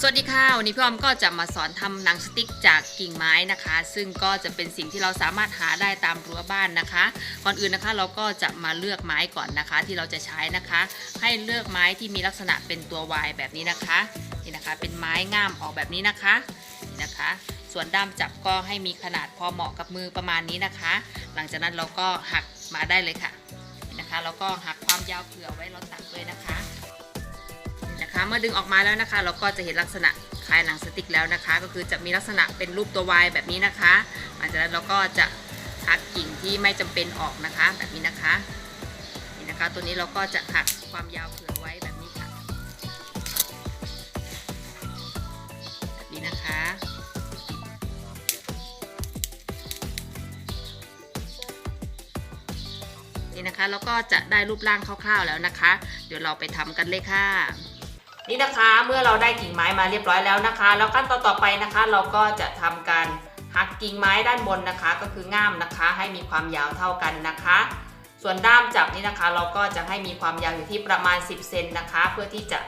สวัสดีค่ะ วันนี้พี่ออมก็จะมาสอนทำหนังสติ๊กจากกิ่งไม้นะคะ ซึ่งก็จะเป็นสิ่งที่เราสามารถหาได้ตามรั้วบ้านนะคะ ก่อนอื่นนะคะเราก็จะมาเลือกไม้ก่อนนะคะ ที่เราจะใช้นะคะ ให้เลือกไม้ที่มีลักษณะเป็นตัว Y แบบนี้นะคะนี่นะคะ เป็นไม้ง่ามออกแบบนี้นะคะนี่นะคะ ส่วนด้ามจับก็ให้มีขนาดพอเหมาะกับมือประมาณนี้นะคะ หลังจากนั้นเราก็หักมาได้เลยค่ะนี่นะคะแล้วก็หักความยาวเผื่อไว้เราตัดด้วยนะคะ เมื่อดึงออกมาแล้วนะคะ เราก็จะเห็นลักษณะคล้ายหนังสติกแล้วนะคะ ก็คือจะมีลักษณะเป็นรูปตัว Y แบบนี้นะคะ หลังจากนั้นเราก็จะหักกิ่งที่ไม่จำเป็นออกนะคะ แบบนี้นะคะนี่นะคะ ตัวนี้เราก็จะหักความยาวเผื่อไว้แบบนี้ค่ะแบบนี้นะคะนี่นะคะแล้วก็จะได้รูปร่างคร่าวๆแล้วนะคะ เดี๋ยวเราไปทำกันเลยค่ะ นี่นะคะเมื่อเราได้กิ่งไม้มาเรียบร้อยแล้วนะคะ แล้วขั้นตอนต่อไปนะคะ เราก็จะทำการหักกิ่งไม้ด้านบนนะคะ ก็คือง่ามนะคะ ให้มีความยาวเท่ากันนะคะ ส่วนด้ามจับนี่นะคะ เราก็จะให้มีความยาวอยู่ที่ประมาณ 10เซนนะคะ เพื่อที่จะ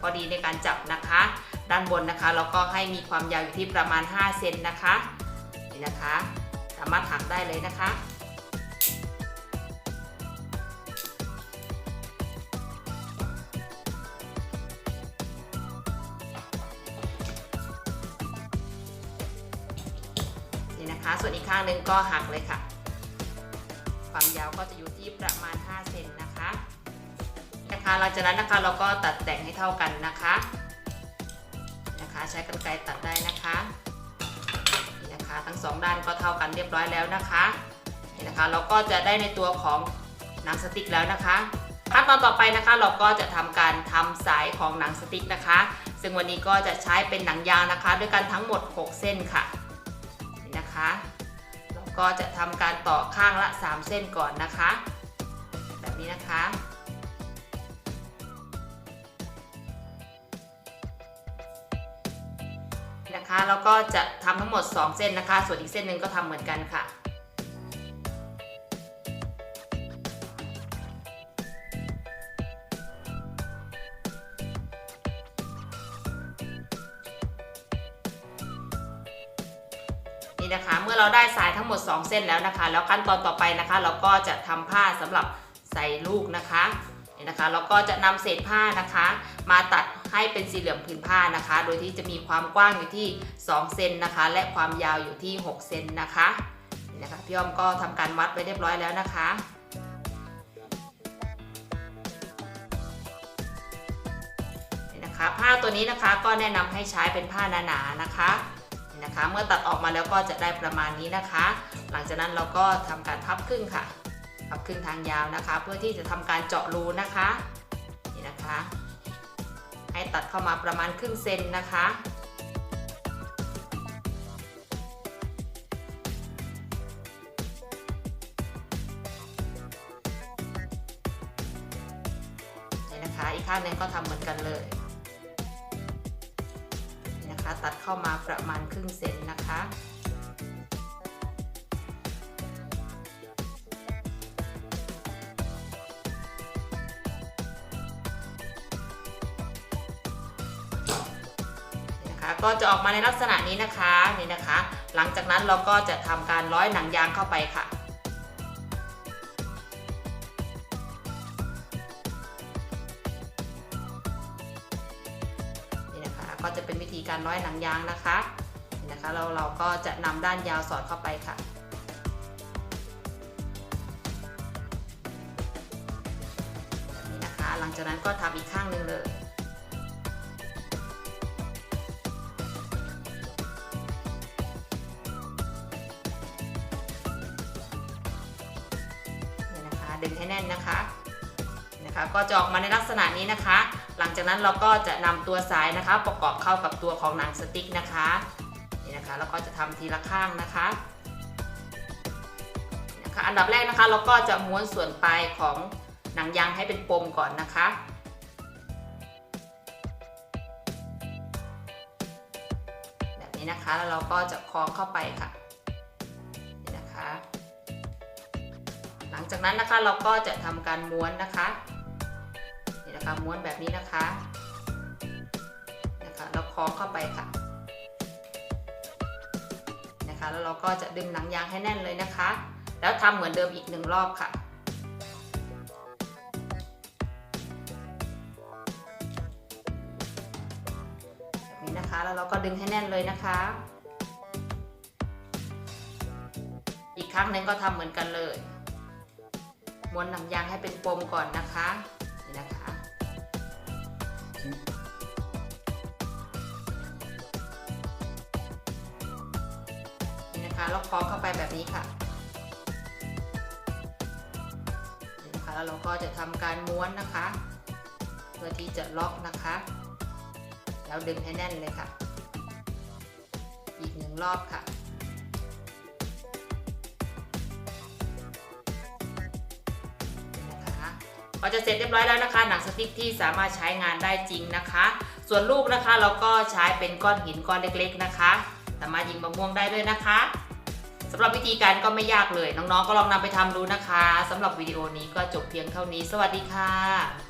พอดีในการจับนะคะ ด้านบนนะคะ เราก็ให้มีความยาวอยู่ที่ประมาณ5เซนนะคะนี่นะคะ สามารถหักได้เลยนะคะ ส่วนอีกข้างหนึ่งก็หักเลยค่ะ ความยาวก็จะอยู่ที่ประมาณ 5 เซนนะคะนะคะหลังจากนั้นนะคะเราก็ตัดแต่งให้เท่ากันนะคะนะคะ ใช้กรรไกรตัดได้นะคะนี่นะคะ ทั้งสองด้านก็เท่ากันเรียบร้อยแล้วนะคะนี่นะคะ เราก็จะได้ในตัวของหนังสติกแล้วนะคะขั้นตอนต่อไปนะคะเราก็จะทำการทำสายของหนังสติกนะคะ ซึ่งวันนี้ก็จะใช้เป็นหนังยางนะคะ ด้วยกันทั้งหมด 6 เส้นค่ะ นะคะเราก็จะทำการต่อข้างละ 3 เส้นก่อนนะคะ แบบนี้นะคะนี่นะคะแล้วก็จะทำทั้งหมด 2 เส้นนะคะ ส่วนอีกเส้นหนึ่งก็ทำเหมือนกันค่ะ นี่นะคะ เมื่อเราได้สายทั้งหมด 2 เส้นแล้วนะคะ แล้วขั้นตอนต่อไปนะคะ เราก็จะทำผ้าสำหรับใส่ลูกนะคะนี่นะคะ เราก็จะนำเศษผ้านะคะ มาตัดให้เป็นสี่เหลี่ยมผืนผ้านะคะ โดยที่จะมีความกว้างอยู่ที่ 2 เซนนะคะ และความยาวอยู่ที่ 6 เซนนะคะนี่นะคะพี่อ้อมก็ทำการวัดไว้เรียบร้อยแล้วนะคะนี่นะคะผ้าตัวนี้นะคะก็แนะนำให้ใช้เป็นผ้าหนาๆนนะคะ เมื่อตัดออกมาแล้วก็จะได้ประมาณนี้นะคะ หลังจากนั้นเราก็ทำการพับครึ่งค่ะ พับครึ่งทางยาวนะคะ เพื่อที่จะทำการเจาะรูนะคะนี่นะคะ ให้ตัดเข้ามาประมาณครึ่งเซนนะคะนี่นะคะอีกข้างหนึงก็ทำเหมือนกันเลย ตัดเข้ามาประมาณครึ่งเซนนะคะนะคะ ก็จะออกมาในลักษณะนี้นะคะนี่นะคะ หลังจากนั้นเราก็จะทำการร้อยหนังยางเข้าไปค่ะ ก็จะเป็นวิธีการร้อยหนังยางนะคะนะคะเราเราก็จะนำด้านยาวสอดเข้าไปค่ะแบบนี้นะคะ หลังจากนั้นก็ทำอีกข้างหนึ่งเลยนี่นะคะดึงให้แน่นนะคะนะคะ ก็จะออกมาในลักษณะนี้นะคะ หลังจากนั้นเราก็จะนำตัวสายนะคะ ประกอบเข้ากับตัวของหนังสติ๊กนะคะนี่นะคะแล้วก็จะทำทีละข้างนะคะนี่นะคะอันดับแรกนะคะเราก็จะม้วนส่วนปลายของหนังยางให้เป็นปมก่อนนะคะแบบนี้นะคะแล้วเราก็จะคล้องเข้าไปค่ะนี่นะคะ หลังจากนั้นนะคะเราก็จะทำการม้วนนะคะ นะคะม้วนแบบนี้นะคะนะคะแล้วคล้องเข้าไปค่ะนะคะแล้วเราก็จะดึงหนังยางให้แน่นเลยนะคะ แล้วทำเหมือนเดิมอีกหนึ่งรอบค่ะแบบนี้นะคะแล้วเราก็ดึงให้แน่นเลยนะคะ อีกครั้งหนึ่งก็ทำเหมือนกันเลยม้วนหนังยางให้เป็นปมก่อนนะคะ แล้วคล้องเข้าไปแบบนี้ค่ะนี่ะคะแล้วเราก็จะทำการม้วนนะคะ เพื่อที่จะล็อกนะคะ แล้วดึงให้แน่นเลยค่ะ อีกหนึ่งรอบค่ะนะคะก็จะเสร็จเรียบร้อยแล้วนะคะ หนังสติ๊กที่สามารถใช้งานได้จริงนะคะ ส่วนลูกนะคะเราก็ใช้เป็นก้อนหินก้อนเล็กๆนะคะ สามารถยิงมะม่วงได้ด้วยนะคะ สำหรับวิธีการก็ไม่ยากเลย น้องๆก็ลองนำไปทำดูนะคะสำหรับวิดีโอนี้ก็จบเพียงเท่านี้ สวัสดีค่ะ